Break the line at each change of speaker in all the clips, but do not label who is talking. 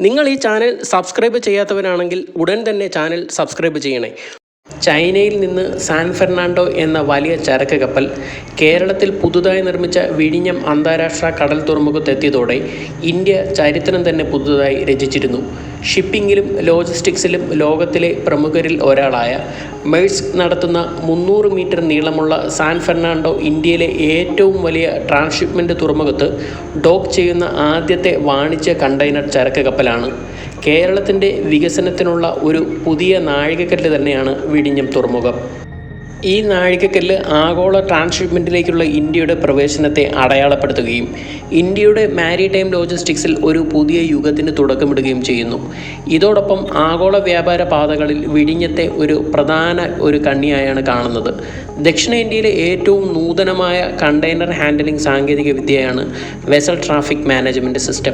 നിങ്ങൾ ഈ channel subscribe ചെയ്യാത്തവരാണെങ്കിൽ ഉടൻ തന്നെ ചാനൽ സബ്സ്ക്രൈബ് ചെയ്യണേ. ചൈനയിൽ നിന്ന് സാൻ ഫെർണാണ്ടോ എന്ന വലിയ ചരക്ക് കപ്പൽ കേരളത്തിൽ പുതുതായി നിർമ്മിച്ച വിഴിഞ്ഞം അന്താരാഷ്ട്ര കടൽ തുറമുഖത്തെത്തിയതോടെ ഇന്ത്യ ചരിത്രം തന്നെ പുതുതായി രചിച്ചിരുന്നു. ഷിപ്പിംഗിലും ലോജിസ്റ്റിക്സിലും ലോകത്തിലെ പ്രമുഖരിൽ ഒരാളായ മെഴ്സ്ക് നടത്തുന്ന മുന്നൂറ് മീറ്റർ നീളമുള്ള സാൻ ഫെർണാണ്ടോ ഇന്ത്യയിലെ ഏറ്റവും വലിയ ട്രാൻസ്ഷിപ്മെന്റ് തുറമുഖത്ത് ഡോക്ക് ചെയ്യുന്ന ആദ്യത്തെ വാണിജ്യ കണ്ടെയ്നർ ചരക്ക് കപ്പലാണ്. കേരളത്തിന്റെ വികസനത്തിനുള്ള ഒരു പുതിയ നാഴികക്കല്ല് തന്നെയാണ് വിഴിഞ്ഞം തുറമുഖം. ഈ നാഴികക്കല്ല് ആഗോള ട്രാൻസ്ഷിപ്മെന്റിലേക്കുള്ള ഇന്ത്യയുടെ പ്രവേശനത്തെ അടയാളപ്പെടുത്തുകയും ഇന്ത്യയുടെ മാരിടൈം ലോജിസ്റ്റിക്സിൽ ഒരു പുതിയ യുഗത്തിന് തുടക്കമിടുകയും ചെയ്യുന്നു. ഇതോടൊപ്പം ആഗോള വ്യാപാര പാതകളിൽ വിഴിഞ്ഞത്തെ ഒരു പ്രധാന ഒരു കണ്ണിയായാണ് കാണുന്നത്. ദക്ഷിണേന്ത്യയിലെ ഏറ്റവും നൂതനമായ കണ്ടെയ്നർ ഹാൻഡലിംഗ് സാങ്കേതിക വിദ്യയാണ് വെസൽ ട്രാഫിക് മാനേജ്മെന്റ് സിസ്റ്റം.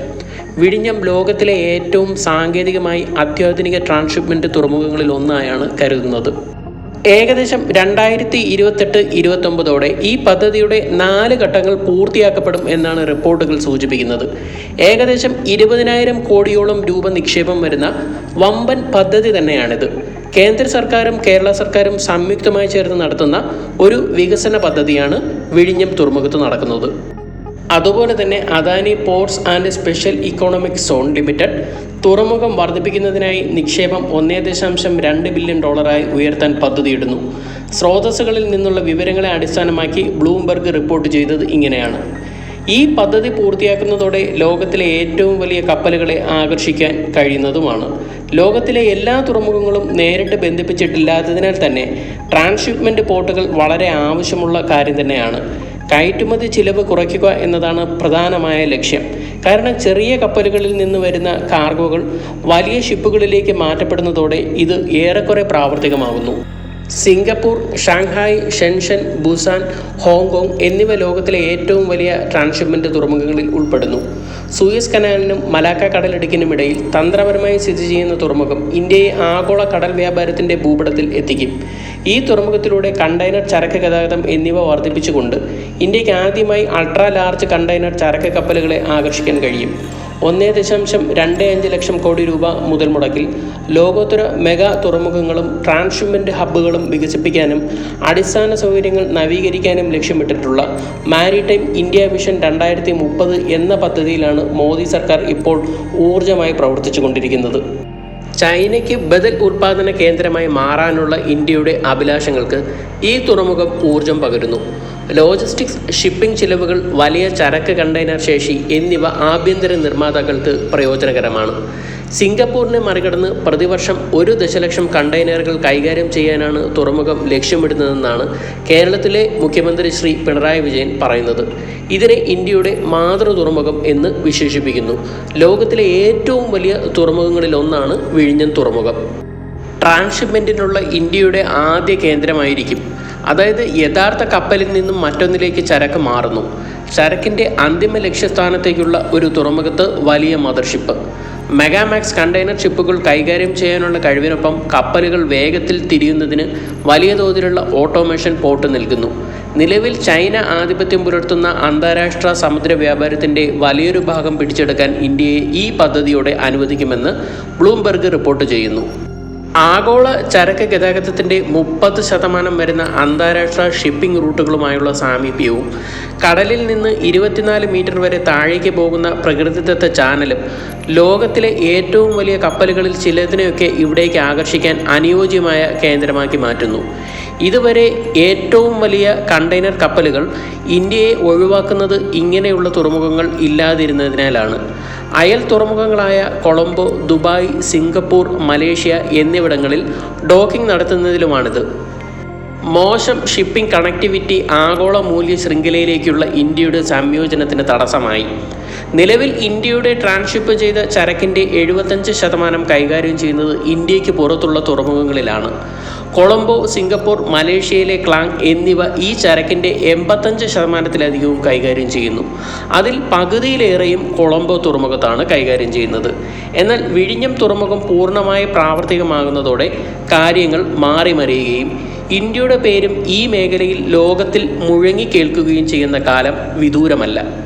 വിഴിഞ്ഞം ലോകത്തിലെ ഏറ്റവും സാങ്കേതികമായി അത്യാധുനിക ട്രാൻസ്ഷിപ്മെന്റ് തുറമുഖങ്ങളിൽ ഒന്നായാണ് കരുതുന്നത്. ഏകദേശം രണ്ടായിരത്തി ഇരുപത്തെട്ട് ഇരുപത്തൊമ്പതോടെ ഈ പദ്ധതിയുടെ നാല് ഘട്ടങ്ങൾ പൂർത്തിയാക്കപ്പെടും എന്നാണ് റിപ്പോർട്ടുകൾ സൂചിപ്പിക്കുന്നത്. ഏകദേശം ഇരുപതിനായിരം കോടിയോളം രൂപ നിക്ഷേപം വരുന്ന വമ്പൻ പദ്ധതി തന്നെയാണിത്. കേന്ദ്ര സർക്കാരും കേരള സർക്കാരും സംയുക്തമായി ചേർന്ന് നടത്തുന്ന ഒരു വികസന പദ്ധതിയാണ് വിഴിഞ്ഞം തുറമുഖത്ത് നടക്കുന്നത്. അതുപോലെ തന്നെ Adani ports and special economic zone limited തുറമുഖം വർദ്ധിപ്പിക്കുന്നതിനായി നിക്ഷേപം ഒന്നേ ദശാംശം രണ്ട് ബില്യൺ ഡോളറായി ഉയർത്താൻ പദ്ധതിയിടുന്നു. സ്രോതസ്സുകളിൽ നിന്നുള്ള വിവരങ്ങളെ അടിസ്ഥാനമാക്കി ബ്ലൂംബർഗ് റിപ്പോർട്ട് ചെയ്തത് ഇങ്ങനെയാണ്. ഈ പദ്ധതി പൂർത്തിയാക്കുന്നതോടെ ലോകത്തിലെ ഏറ്റവും വലിയ കപ്പലുകളെ ആകർഷിക്കാൻ കഴിയുന്നതുമാണ്. ലോകത്തിലെ എല്ലാ തുറമുഖങ്ങളും നേരിട്ട് ബന്ധിപ്പിച്ചിട്ടില്ലാത്തതിനാൽ തന്നെ ട്രാൻസ്ഷിപ്മെന്റ് പോർട്ടുകൾ വളരെ ആവശ്യമുള്ള കാര്യം തന്നെയാണ്. കയറ്റുമതി ചിലവ് കുറയ്ക്കുക എന്നതാണ് പ്രധാനമായ ലക്ഷ്യം. കാരണം ചെറിയ കപ്പലുകളിൽ നിന്ന് വരുന്ന കാർഗോകൾ വലിയ ഷിപ്പുകളിലേക്ക് മാറ്റപ്പെടുന്നതോടെ ഇത് ഏറെക്കുറെ പ്രാവർത്തികമാകുന്നു. Singapore Shanghai Shenzhen Busan Hong Kong എന്നിവ ലോകത്തിലെ ഏറ്റവും വലിയ ട്രാൻസ്ഷിപ്മെന്റ് തുറമുഖങ്ങളിൽ ഉൾപ്പെടുന്നു. സൂയസ് കനാലിനും മലാക്ക കടലിടുക്കിനും ഇടയിൽ തന്ത്രപരമായി സ്ഥിതി ചെയ്യുന്ന തുറമുഖം ഇന്ത്യയെ ആഗോള കടൽ വ്യാപാരത്തിന്റെ ഭൂപടത്തിൽ എത്തിക്കും. ഈ തുറമുഖത്തിലൂടെ കണ്ടെയ്നർ ചരക്ക് ഗതാഗതം എന്നിവ വർദ്ധിപ്പിച്ചുകൊണ്ട് ഇന്ത്യയ്ക്ക് ആദ്യമായി അൾട്രാ ലാർജ് കണ്ടെയ്നർ ചരക്ക് കപ്പലുകളെ ആകർഷിക്കാൻ കഴിയും. ഒന്നേ ദശാംശം രണ്ട് അഞ്ച് ലക്ഷം കോടി രൂപ മുതൽ മുടക്കിൽ. ലോകോത്തര മെഗാ തുറമുഖങ്ങളും ട്രാൻസ്ഷിപ്മെന്റ് ഹബ്ബുകളും വികസിപ്പിക്കാനും അടിസ്ഥാന സൗകര്യങ്ങൾ നവീകരിക്കാനും ലക്ഷ്യമിട്ടിട്ടുള്ള മാരിടൈം ഇന്ത്യ വിഷൻ രണ്ടായിരത്തി മുപ്പത് എന്ന പദ്ധതിയിലാണ് മോദി സർക്കാർ ഇപ്പോൾ ഊർജമായി പ്രവർത്തിച്ചുകൊണ്ടിരിക്കുന്നത്. ചൈനയ്ക്ക് ബദൽ ഉൽപാദന കേന്ദ്രമായി മാറാനുള്ള ഇന്ത്യയുടെ അഭിലാഷങ്ങൾക്ക് ഈ തുറമുഖം ഊർജം പകരുന്നു. ലോജിസ്റ്റിക്സ് ഷിപ്പിംഗ് ചിലവുകൾ വലിയ ചരക്ക് കണ്ടെയ്നർ ശേഷി എന്നിവ ആഭ്യന്തര നിർമ്മാതാക്കൾക്ക് പ്രയോജനകരമാണ്. സിംഗപ്പൂരിനെ മറികടന്ന് പ്രതിവർഷം ഒരു ദശലക്ഷം കണ്ടെയ്നറുകൾ കൈകാര്യം ചെയ്യാനാണ് തുറമുഖം ലക്ഷ്യമിടുന്നതെന്നാണ് കേരളത്തിലെ മുഖ്യമന്ത്രി ശ്രീ പിണറായി വിജയൻ പറയുന്നത്. ഇതിനെ ഇന്ത്യയുടെ മാതൃ തുറമുഖം എന്ന് വിശേഷിപ്പിക്കുന്നു. ലോകത്തിലെ ഏറ്റവും വലിയ തുറമുഖങ്ങളിൽ ഒന്നാണ് വിഴിഞ്ഞം തുറമുഖം. ട്രാൻസ്ഷിപ്മെന്റിനുള്ള ഇന്ത്യയുടെ ആദ്യ കേന്ദ്രമായിരിക്കും. അതായത് യഥാർത്ഥ കപ്പലിൽ നിന്നും മറ്റൊന്നിലേക്ക് ചരക്ക് മാറുന്നു. ചരക്കിന്റെ അന്തിമ ലക്ഷ്യസ്ഥാനത്തേക്കുള്ള ഒരു തുറമുഖത്ത് വലിയ മദർഷിപ്പ്. മെഗാമാക്സ് കണ്ടെയ്നർ ഷിപ്പുകൾ കൈകാര്യം ചെയ്യാനുള്ള കഴിവിനൊപ്പം കപ്പലുകൾ വേഗത്തിൽ തിരിയുന്നതിന് വലിയ തോതിലുള്ള ഓട്ടോമേഷൻ പോർട്ട് നൽകുന്നു. നിലവിൽ ചൈന ആധിപത്യം പുലർത്തുന്ന അന്താരാഷ്ട്ര സമുദ്ര വ്യാപാരത്തിന്റെ വലിയൊരു ഭാഗം പിടിച്ചെടുക്കാൻ ഇന്ത്യയെ ഈ പദ്ധതിയോടെ അനുവദിക്കുമെന്ന് ബ്ലൂംബെർഗ് റിപ്പോർട്ട് ചെയ്യുന്നു. ആഗോള ചരക്ക് ഗതാഗതത്തിന്റെ മുപ്പത് ശതമാനം വരുന്ന അന്താരാഷ്ട്ര ഷിപ്പിംഗ് റൂട്ടുകളുമായുള്ള സാമീപ്യവും കടലിൽ നിന്ന് ഇരുപത്തിനാല് മീറ്റർ വരെ താഴേക്ക് പോകുന്ന പ്രകൃതിദത്ത ചാനലും ലോകത്തിലെ ഏറ്റവും വലിയ കപ്പലുകളിൽ ചിലതിനെയൊക്കെ ഇവിടേക്ക് ആകർഷിക്കാൻ അനുയോജ്യമായ കേന്ദ്രമാക്കി മാറ്റുന്നു. ഇതുവരെ ഏറ്റവും വലിയ കണ്ടെയ്നർ കപ്പലുകൾ ഇന്ത്യയെ ഒഴിവാക്കുന്നത് ഇങ്ങനെയുള്ള തുറമുഖങ്ങൾ ഇല്ലാതിരുന്നതിനാലാണ്. അയൽ തുറമുഖങ്ങളായ കൊളംബോ ദുബായ് സിംഗപ്പൂർ മലേഷ്യ എന്നിവിടങ്ങളിൽ ഡോക്കിംഗ് നടത്തുന്നതിലുമാണിത്. മോശം ഷിപ്പിംഗ് കണക്ടിവിറ്റി ആഗോള മൂല്യ ശൃംഖലയിലേക്കുള്ള ഇന്ത്യയുടെ സംയോജനത്തിന് തടസ്സമായി. നിലവിൽ ഇന്ത്യയുടെ ട്രാൻസ്ഷിപ്പ് ചെയ്ത ചരക്കിന്റെ എഴുപത്തഞ്ച് ശതമാനം കൈകാര്യം ചെയ്യുന്നത് ഇന്ത്യയ്ക്ക് പുറത്തുള്ള തുറമുഖങ്ങളിലാണ്. കൊളംബോ സിംഗപ്പൂർ മലേഷ്യയിലെ ക്ലാങ് എന്നിവ ഈ ചരക്കിന്റെ എൺപത്തഞ്ച് ശതമാനത്തിലധികവും കൈകാര്യം ചെയ്യുന്നു. അതിൽ പകുതിയിലേറെയും കൊളംബോ തുറമുഖത്താണ് കൈകാര്യം ചെയ്യുന്നത്. എന്നാൽ വിഴിഞ്ഞം തുറമുഖം പൂർണമായി പ്രാവർത്തികമാകുന്നതോടെ കാര്യങ്ങൾ മാറിമറിയുകയും ഇന്ത്യയുടെ പേരും ഈ മേഖലയിൽ ലോകത്തിൽ മുഴങ്ങി കേൾക്കുകയും ചെയ്യുന്ന കാലം വിദൂരമല്ല.